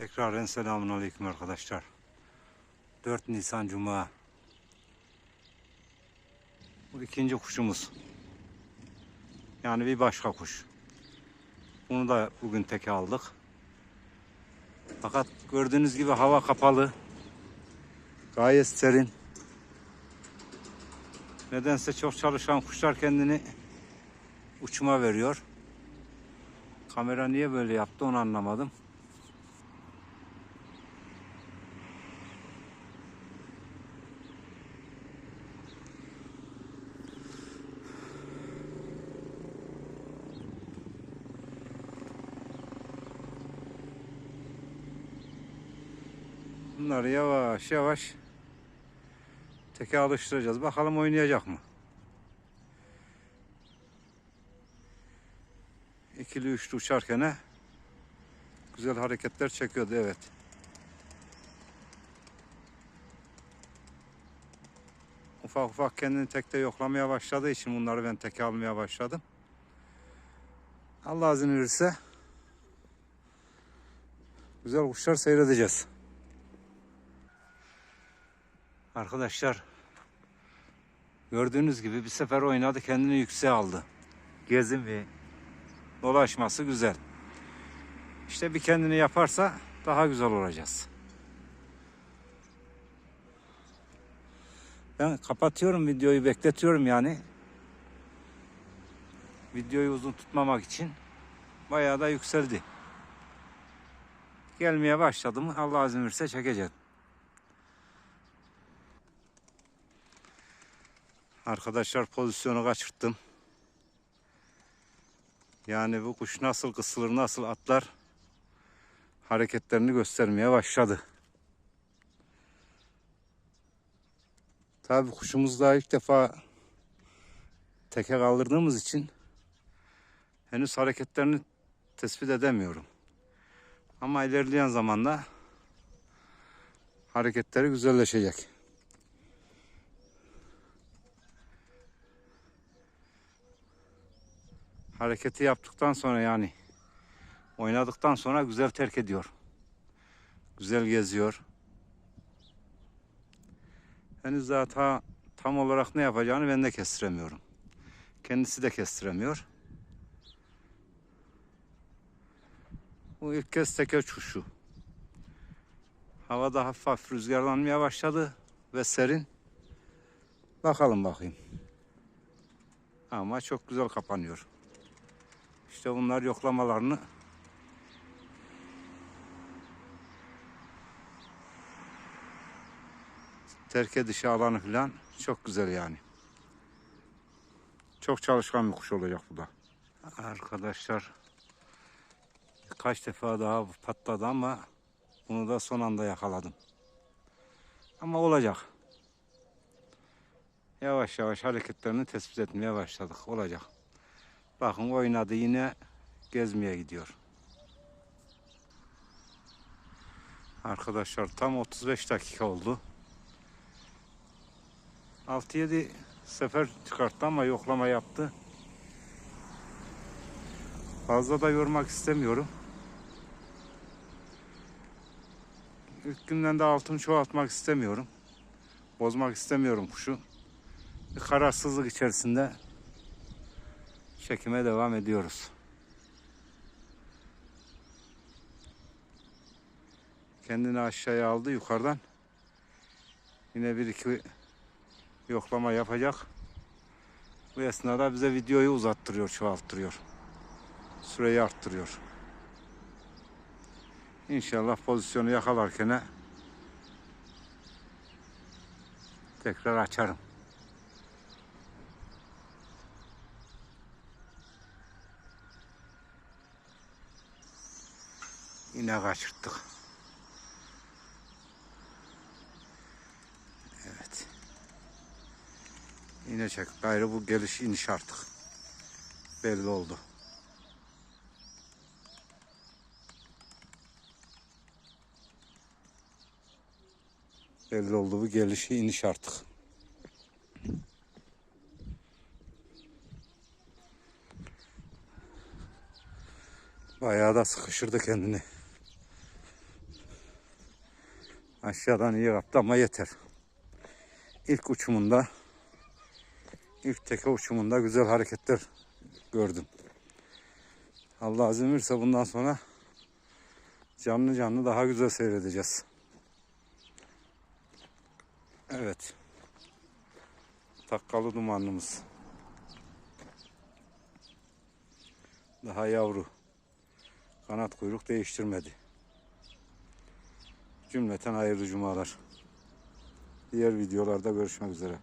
Tekraren selamun aleyküm arkadaşlar. 4 Nisan Cuma. Bu ikinci kuşumuz. Yani bir başka kuş. Bunu da bugün teke aldık. Fakat gördüğünüz gibi hava kapalı. Gayet serin. Nedense çok çalışan kuşlar kendini uçuma veriyor. Kamera niye böyle yaptı onu anlamadım. Bunları yavaş yavaş teke alıştıracağız. Bakalım oynayacak mı? İkili üçlü uçarken güzel hareketler çekiyordu evet. Ufak ufak kendini tekte yoklamaya başladığı için bunları ben teke almaya başladım. Allah izin verirse güzel kuşlar seyredeceğiz. Arkadaşlar gördüğünüz gibi bir sefer oynadı kendini yükseğe aldı. Gezin ve dolaşması güzel. İşte bir kendini yaparsa daha güzel olacağız. Ben kapatıyorum videoyu bekletiyorum yani. Videoyu uzun tutmamak için bayağı da yükseldi. Gelmeye başladı mı Allah izin verirse çekeceğim. Arkadaşlar pozisyonu kaçırttım. Yani bu kuş nasıl kısılır, nasıl atlar hareketlerini göstermeye başladı. Tabii kuşumuz daha ilk defa teke kaldırdığımız için henüz hareketlerini tespit edemiyorum. Ama ilerleyen zamanda hareketleri güzelleşecek. Hareketi yaptıktan sonra yani oynadıktan sonra güzel terk ediyor. Güzel geziyor. Henüz daha ta, tam olarak ne yapacağını ben de kestiremiyorum. Kendisi de kestiremiyor. Bu ilk kez teke uçuşu. Havada hafif rüzgarlanmaya başladı ve serin. Bakalım bakayım. Ama çok güzel kapanıyor. İşte bunlar yoklamalarını terk edişi alanı falan çok güzel yani. Çok çalışkan bir kuş olacak bu da. Arkadaşlar kaç defa daha patladı ama bunu da son anda yakaladım. Ama olacak. Yavaş yavaş hareketlerini tespit etmeye başladık. Olacak. Bakın oynadı yine gezmeye gidiyor. Arkadaşlar tam 35 dakika oldu. 6-7 sefer çıkarttı ama yoklama yaptı. Fazla da yormak istemiyorum. İlk günden de altını çoğaltmak istemiyorum. Bozmak istemiyorum kuşu. Bir kararsızlık içerisinde çekime devam ediyoruz. Kendini aşağıya aldı yukarıdan. Yine bir iki yoklama yapacak. Bu esnada bize videoyu uzattırıyor, çoğalttırıyor. Süreyi arttırıyor. İnşallah pozisyonu yakalarken tekrar açarım. Yine kaçırttık. Evet. Yine çek. Gayrı bu geliş iniş artık. Belli oldu. Belli oldu bu gelişi iniş artık. Bayağı da sıkıştırdı kendini. Aşağıdan iyi kaptı ama yeter. İlk uçumunda ilk teke uçumunda güzel hareketler gördüm. Allah izin verirse bundan sonra canlı canlı daha güzel seyredeceğiz. Evet. Takkalı dumanlımız. Daha yavru. Kanat kuyruk değiştirmedi. Cümleten hayırlı cumalar. Diğer videolarda görüşmek üzere.